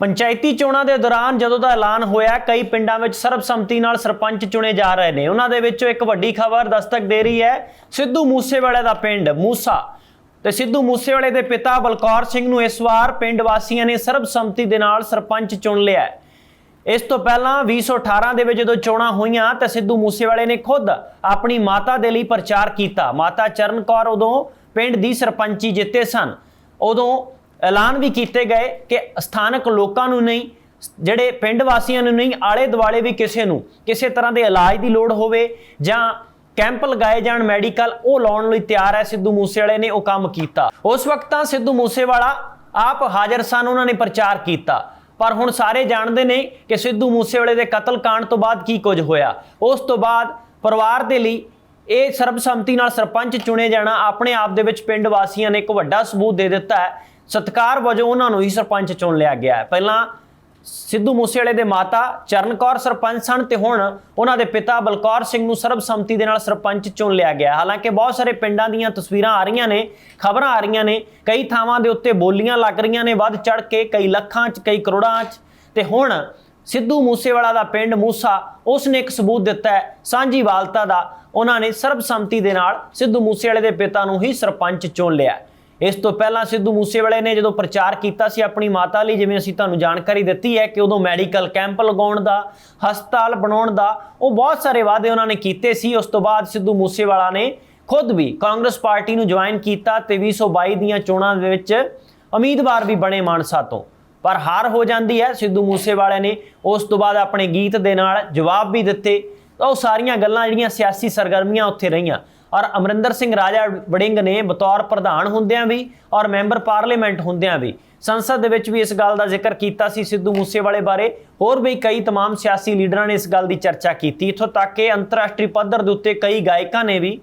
ਪੰਚਾਇਤੀ ਚੋਣਾਂ ਦੇ ਦੌਰਾਨ ਜਦੋਂ ਦਾ ਐਲਾਨ ਹੋਇਆ, ਕਈ ਪਿੰਡਾਂ ਵਿੱਚ ਸਰਬਸੰਮਤੀ ਨਾਲ ਸਰਪੰਚ ਚੁਣੇ ਜਾ ਰਹੇ ਨੇ। ਉਹਨਾਂ ਦੇ ਵਿੱਚੋਂ ਇੱਕ ਵੱਡੀ ਖਬਰ ਦਸਤਕ ਦੇ ਰਹੀ ਹੈ, ਸਿੱਧੂ ਮੂਸੇਵਾਲੇ ਦਾ ਪਿੰਡ, ਮੂਸਾ। ਤੇ ਸਿੱਧੂ ਮੂਸੇਵਾਲੇ ਦੇ ਪਿਤਾ ਬਲਕੌਰ ਸਿੰਘ ਨੂੰ ਇਸ ਵਾਰ ਪਿੰਡ ਵਾਸੀਆਂ ਨੇ ਸਰਬਸੰਮਤੀ ਦੇ ਨਾਲ ਸਰਪੰਚ ਚੁਣ ਲਿਆ ਇਸ ਤੋਂ ਪਹਿਲਾਂ 2018 ਦੇ ਵਿੱਚ ਜਦੋਂ ਚੋਣਾਂ ਹੋਈਆਂ, ਤਾਂ ਸਿੱਧੂ ਮੂਸੇਵਾਲੇ ਨੇ ਖੁਦ ਆਪਣੀ ਮਾਤਾ ਦੇ ਲਈ ਪ੍ਰਚਾਰ ਕੀਤਾ। ਮਾਤਾ ਚਰਨ ਕੌਰ ਉਦੋਂ ਪਿੰਡ ਦੀ ਸਰਪੰਚੀ ਜਿੱਤੇ ਸਨ। ਉਦੋਂ ਐਲਾਨ ਵੀ ਕੀਤੇ ਗਏ ਕਿ ਸਥਾਨਕ ਲੋਕਾਂ ਨੂੰ ਨਹੀਂ, ਜਿਹੜੇ ਪਿੰਡ ਵਾਸੀਆਂ ਨੂੰ ਨਹੀਂ ਆਲੇ ਦੁਆਲੇ ਵੀ ਕਿਸੇ ਨੂੰ, ਕਿਸੇ ਤਰ੍ਹਾਂ ਦੇ ਇਲਾਜ ਦੀ ਲੋੜ ਹੋਵੇ ਜਾਂ ਕੈਂਪ ਲਗਾਏ ਜਾਣ ਮੈਡੀਕਲ, ਉਹ ਲਾਉਣ ਲਈ ਤਿਆਰ ਹੈ ਸਿੱਧੂ ਮੂਸੇਵਾਲੇ ਨੇ ਉਹ ਕੰਮ ਕੀਤਾ। ਉਸ ਵਕਤ ਤਾਂ ਸਿੱਧੂ ਮੂਸੇਵਾਲਾ ਆਪ ਹਾਜ਼ਰ ਸਨ, ਉਹਨਾਂ ਨੇ ਪ੍ਰਚਾਰ ਕੀਤਾ। ਪਰ ਹੁਣ ਸਾਰੇ ਜਾਣਦੇ ਨੇ ਕਿ ਸਿੱਧੂ ਮੂਸੇਵਾਲੇ ਦੇ ਕਤਲ ਕਾਂਡ ਤੋਂ ਬਾਅਦ ਕੀ ਕੁਝ ਹੋਇਆ। ਉਸ ਤੋਂ ਬਾਅਦ ਪਰਿਵਾਰ ਦੇ ਲਈ ਇਹ ਸਰਬਸੰਮਤੀ ਨਾਲ ਸਰਪੰਚ ਚੁਣੇ ਜਾਣਾ ਆਪਣੇ ਆਪ ਦੇ ਵਿੱਚ ਪਿੰਡ ਵਾਸੀਆਂ ਨੇ ਇੱਕ ਵੱਡਾ ਸਬੂਤ ਦੇ ਦਿੱਤਾ ਹੈ ਸਤਕਾਰ ਵਜੋਂ ਉਹਨਾਂ ਨੂੰ ਹੀ ਸਰਪੰਚ ਚੁਣ ਲਿਆ ਗਿਆ ਪਹਿਲਾਂ ਸਿੱਧੂ ਮੂਸੇਵਾਲੇ ਦੇ ਮਾਤਾ ਚਰਨ ਕੌਰ ਸਰਪੰਚ ਸਨ ਤੇ ਹੁਣ ਉਹਨਾਂ ਦੇ ਪਿਤਾ ਬਲਕੌਰ ਸਿੰਘ ਨੂੰ ਸਰਬਸੰਮਤੀ ਦੇ ਨਾਲ ਸਰਪੰਚ ਚੁਣ ਲਿਆ ਗਿਆ ਹਾਲਾਂਕਿ ਬਹੁਤ ਸਾਰੇ ਪਿੰਡਾਂ ਦੀਆਂ ਤਸਵੀਰਾਂ ਆ ਰਹੀਆਂ ਨੇ, ਖਬਰਾਂ ਆ ਰਹੀਆਂ ਨੇ, ਕਈ ਥਾਵਾਂ ਦੇ ਉੱਤੇ ਬੋਲੀਆਂ ਲੱਗ ਰਹੀਆਂ ਨੇ ਵੱਧ ਚੜ ਕੇ, ਕਈ ਲੱਖਾਂ 'ਚ, ਕਈ ਕਰੋੜਾਂ 'ਚ। ਤੇ ਹੁਣ ਸਿੱਧੂ ਮੂਸੇਵਾਲਾ ਦਾ ਪਿੰਡ ਮੂਸਾ ਉਸ ਨੇ ਇੱਕ ਸਬੂਤ ਦਿੱਤਾ ਹੈ, ਸਾਂਝੀ ਵਾਲਤਾ ਦਾ। ਉਹਨਾਂ ਨੇ ਸਰਬਸੰਮਤੀ ਦੇ ਨਾਲ ਸਿੱਧੂ ਮੂਸੇਵਾਲੇ ਦੇ ਪਿਤਾ ਨੂੰ ਹੀ ਸਰਪੰਚ ਚੁਣ ਲਿਆ ਇਸ ਤੋਂ ਪਹਿਲਾਂ ਸਿੱਧੂ ਮੂਸੇਵਾਲੇ ਨੇ ਜਦੋਂ ਪ੍ਰਚਾਰ ਕੀਤਾ ਸੀ ਆਪਣੀ ਮਾਤਾ ਲਈ, ਜਿਵੇਂ ਅਸੀਂ ਤੁਹਾਨੂੰ ਜਾਣਕਾਰੀ ਦਿੱਤੀ ਹੈ ਕਿ ਉਦੋਂ ਮੈਡੀਕਲ ਕੈਂਪ ਲਗਾਉਣ ਦਾ, ਹਸਪਤਾਲ ਬਣਾਉਣ ਦਾ, ਉਹ ਬਹੁਤ ਸਾਰੇ ਵਾਅਦੇ ਉਹਨਾਂ ਨੇ ਕੀਤੇ ਸੀ। ਉਸ ਤੋਂ ਬਾਅਦ ਸਿੱਧੂ ਮੂਸੇਵਾਲਾ ਨੇ ਖੁਦ ਵੀ ਕਾਂਗਰਸ ਪਾਰਟੀ ਨੂੰ ਜੁਆਇਨ ਕੀਤਾ ਤੇ 2022 ਦੀਆਂ ਚੋਣਾਂ ਦੇ ਵਿੱਚ ਉਮੀਦਵਾਰ ਵੀ ਬਣੇ ਮਾਨਸਾ ਤੋਂ। ਪਰ ਹਾਰ ਹੋ ਜਾਂਦੀ ਹੈ, ਸਿੱਧੂ ਮੂਸੇਵਾਲੇ ਨੇ ਉਸ ਤੋਂ ਬਾਅਦ ਆਪਣੇ ਗੀਤ ਦੇ ਨਾਲ ਜਵਾਬ ਵੀ ਦਿੱਤੇ। ਉਹ ਸਾਰੀਆਂ ਗੱਲਾਂ ਜਿਹੜੀਆਂ ਸਿਆਸੀ ਸਰਗਰਮੀਆਂ ਉੱਥੇ ਰਹੀਆਂ। ਔਰ ਅਮਰਿੰਦਰ ਸਿੰਘ ਰਾਜਾ ਵੜਿੰਗ ਨੇ ਬਤੌਰ ਪ੍ਰਧਾਨ ਹੁੰਦਿਆਂ ਵੀ ਔਰ ਮੈਂਬਰ ਪਾਰਲੀਮੈਂਟ ਹੁੰਦਿਆਂ ਵੀ ਸੰਸਦ ਦੇ ਵਿੱਚ ਵੀ ਇਸ ਗੱਲ ਦਾ ਜ਼ਿਕਰ ਕੀਤਾ ਸੀ ਸਿੱਧੂ ਮੂਸੇਵਾਲੇ ਬਾਰੇ ਹੋਰ ਵੀ ਕਈ तमाम ਸਿਆਸੀ ਲੀਡਰਾਂ ਨੇ ਇਸ ਗੱਲ ਦੀ ਚਰਚਾ ਕੀਤੀ ਇੱਥੋਂ ਤੱਕ ਕਿ ਅੰਤਰਰਾਸ਼ਟਰੀ ਪੱਧਰ ਦੇ ਉੱਤੇ ਕਈ ਗਾਇਕਾਂ ਨੇ ਵੀ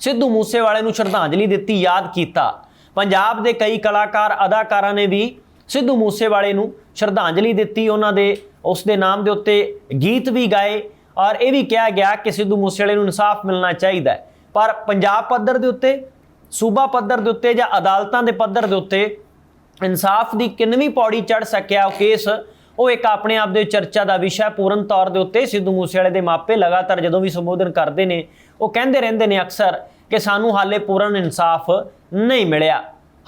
ਸਿੱਧੂ ਮੂਸੇਵਾਲੇ ਨੂੰ ਸ਼ਰਧਾਂਜਲੀ ਦਿੱਤੀ ਯਾਦ ਕੀਤਾ ਪੰਜਾਬ ਦੇ ਕਈ ਕਲਾਕਾਰ ਅਦਾਕਾਰਾਂ ਨੇ ਵੀ ਸਿੱਧੂ ਮੂਸੇਵਾਲੇ ਨੂੰ ਸ਼ਰਧਾਂਜਲੀ ਦਿੱਤੀ ਉਹਨਾਂ ਦੇ ਉਸ ਦੇ ਨਾਮ ਦੇ ਉੱਤੇ ਗੀਤ ਵੀ ਗਾਏ ਔਰ ਇਹ ਵੀ ਕਿਹਾ ਗਿਆ ਕਿ ਸਿੱਧੂ ਮੂਸੇਵਾਲੇ ਨੂੰ ਇਨਸਾਫ ਮਿਲਣਾ ਚਾਹੀਦਾ ਹੈ। ਪਰ ਪੰਜਾਬ ਪੱਧਰ ਦੇ ਉੱਤੇ, ਸੂਬਾ ਪੱਧਰ ਦੇ ਉੱਤੇ ਜਾਂ ਅਦਾਲਤਾਂ ਦੇ ਪੱਧਰ ਦੇ ਉੱਤੇ ਇਨਸਾਫ ਦੀ ਕਿੰਨਵੀਂ ਪੌੜੀ ਚੜ ਸਕਿਆ ਉਹ ਕੇਸ, ਉਹ ਇੱਕ ਆਪਣੇ ਆਪ ਦੇ ਚਰਚਾ ਦਾ ਵਿਸ਼ਾ ਪੂਰਨ ਤੌਰ ਦੇ ਉੱਤੇ ਸਿੱਧੂ ਮੂਸੇਵਾਲੇ ਦੇ ਮਾਪੇ ਲਗਾਤਾਰ ਜਦੋਂ ਵੀ ਸੰਬੋਧਨ ਕਰਦੇ ਨੇ, ਉਹ ਕਹਿੰਦੇ ਰਹਿੰਦੇ ਨੇ ਅਕਸਰ ਕਿ ਸਾਨੂੰ ਹਾਲੇ ਪੂਰਨ ਇਨਸਾਫ ਨਹੀਂ ਮਿਲਿਆ।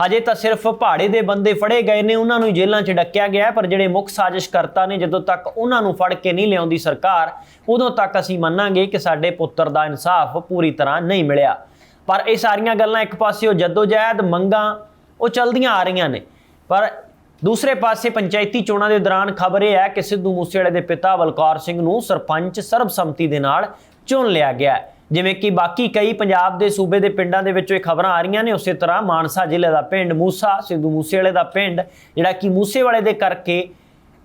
ਹਜੇ ਤਾਂ ਸਿਰਫ ਪਹਾੜੇ ਦੇ ਬੰਦੇ ਫੜੇ ਗਏ ਨੇ, ਉਹਨਾਂ ਨੂੰ ਜੇਲ੍ਹਾਂ 'ਚ ਡੱਕਿਆ ਗਿਆ ਪਰ ਜਿਹੜੇ ਮੁੱਖ ਸਾਜ਼ਿਸ਼ਕਰਤਾ ਨੇ, ਜਦੋਂ ਤੱਕ ਉਹਨਾਂ ਨੂੰ ਫੜ ਕੇ ਨਹੀਂ ਲਿਆਉਂਦੀ ਸਰਕਾਰ, ਉਦੋਂ ਤੱਕ ਅਸੀਂ ਮੰਨਾਂਗੇ ਕਿ ਸਾਡੇ ਪੁੱਤਰ ਦਾ ਇਨਸਾਫ ਪੂਰੀ ਤਰ੍ਹਾਂ ਨਹੀਂ ਮਿਲਿਆ। ਪਰ ਇਹ ਸਾਰੀਆਂ ਗੱਲਾਂ ਇੱਕ ਪਾਸੇ ਉਹ ਜਦੋਜਹਿਦ, ਮੰਗਾਂ, ਉਹ ਚਲਦੀਆਂ ਆ ਰਹੀਆਂ ਨੇ। ਪਰ ਦੂਸਰੇ ਪਾਸੇ ਪੰਚਾਇਤੀ ਚੋਣਾਂ ਦੇ ਦੌਰਾਨ ਖਬਰ ਇਹ ਹੈ ਕਿ ਸਿੱਧੂ ਮੂਸੇਵਾਲੇ ਦੇ ਪਿਤਾ ਬਲਕੌਰ ਸਿੰਘ ਨੂੰ ਸਰਪੰਚ ਸਰਬਸੰਮਤੀ ਦੇ ਨਾਲ ਚੁਣ ਲਿਆ ਗਿਆ ਹੈ। ਜਿਵੇਂ ਕਿ ਬਾਕੀ ਕਈ ਪੰਜਾਬ ਦੇ ਸੂਬੇ ਦੇ ਪਿੰਡਾਂ ਦੇ ਵਿੱਚੋਂ ਇਹ ਖਬਰਾਂ ਆ ਰਹੀਆਂ ਨੇ, ਉਸੇ ਤਰ੍ਹਾਂ ਮਾਨਸਾ ਜ਼ਿਲ੍ਹੇ ਦਾ ਪਿੰਡ ਮੂਸਾ, ਸਿੱਧੂ ਮੂਸੇਵਾਲੇ ਦਾ ਪਿੰਡ, ਜਿਹੜਾ ਕਿ ਮੂਸੇਵਾਲੇ ਦੇ ਕਰਕੇ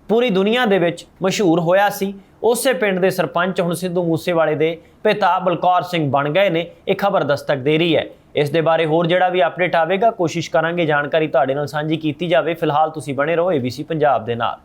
ਪੂਰੀ ਦੁਨੀਆ ਦੇ ਵਿੱਚ ਮਸ਼ਹੂਰ ਹੋਇਆ ਸੀ। ਉਸੇ ਪਿੰਡ ਦੇ ਸਰਪੰਚ ਹੁਣ ਸਿੱਧੂ ਮੂਸੇਵਾਲੇ ਦੇ ਪਿਤਾ ਬਲਕੌਰ ਸਿੰਘ ਬਣ ਗਏ ਨੇ, ਇਹ ਖਬਰ ਦਸਤਕ ਦੇ ਰਹੀ ਹੈ। ਇਸ ਦੇ ਬਾਰੇ ਹੋਰ ਜਿਹੜਾ ਵੀ ਅਪਡੇਟ ਆਵੇਗਾ, ਕੋਸ਼ਿਸ਼ ਕਰਾਂਗੇ, ਜਾਣਕਾਰੀ ਤੁਹਾਡੇ ਨਾਲ ਸਾਂਝੀ ਕੀਤੀ ਜਾਵੇ। ਫਿਲਹਾਲ ਤੁਸੀਂ ਬਣੇ ਰਹੋ ABC ਪੰਜਾਬ ਦੇ ਨਾਲ।